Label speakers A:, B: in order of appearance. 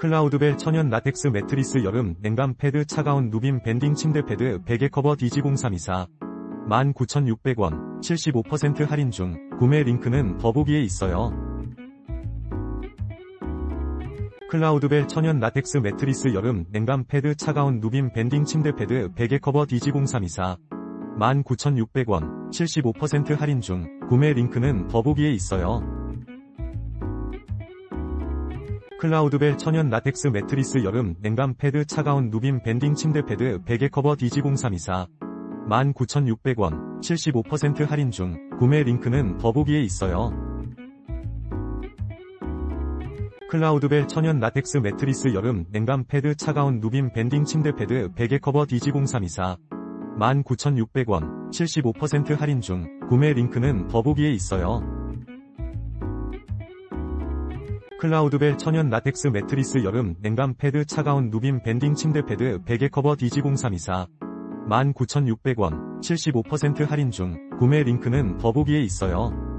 A: 클라우드벨 천연 라텍스 매트리스 여름 냉감 패드 차가운 누빔 밴딩 침대 패드 베개 커버 DG0324 19,600원 75% 할인 중 구매 링크는 더보기에 있어요. 클라우드벨 천연 라텍스 매트리스 여름 냉감 패드 차가운 누빔 밴딩 침대 패드 베개 커버 DG0324 19,600원 75% 할인 중 구매 링크는 더보기에 있어요. 클라우드벨 천연 라텍스 매트리스 여름 냉감 패드 차가운 누빔 밴딩 침대 패드 베개 커버 DG0324 19,600원 75% 할인 중 구매 링크는 더보기에 있어요. 클라우드벨 천연 라텍스 매트리스 여름 냉감 패드 차가운 누빔 밴딩 침대 패드 베개 커버 DG0324 19,600원 75% 할인 중 구매 링크는 더보기에 있어요. 클라우드벨 천연 라텍스 매트리스 여름 냉감 패드 차가운 누빔 밴딩 침대 패드 베개 커버 DG0324 19,600원 75% 할인 중 구매 링크는 더보기에 있어요.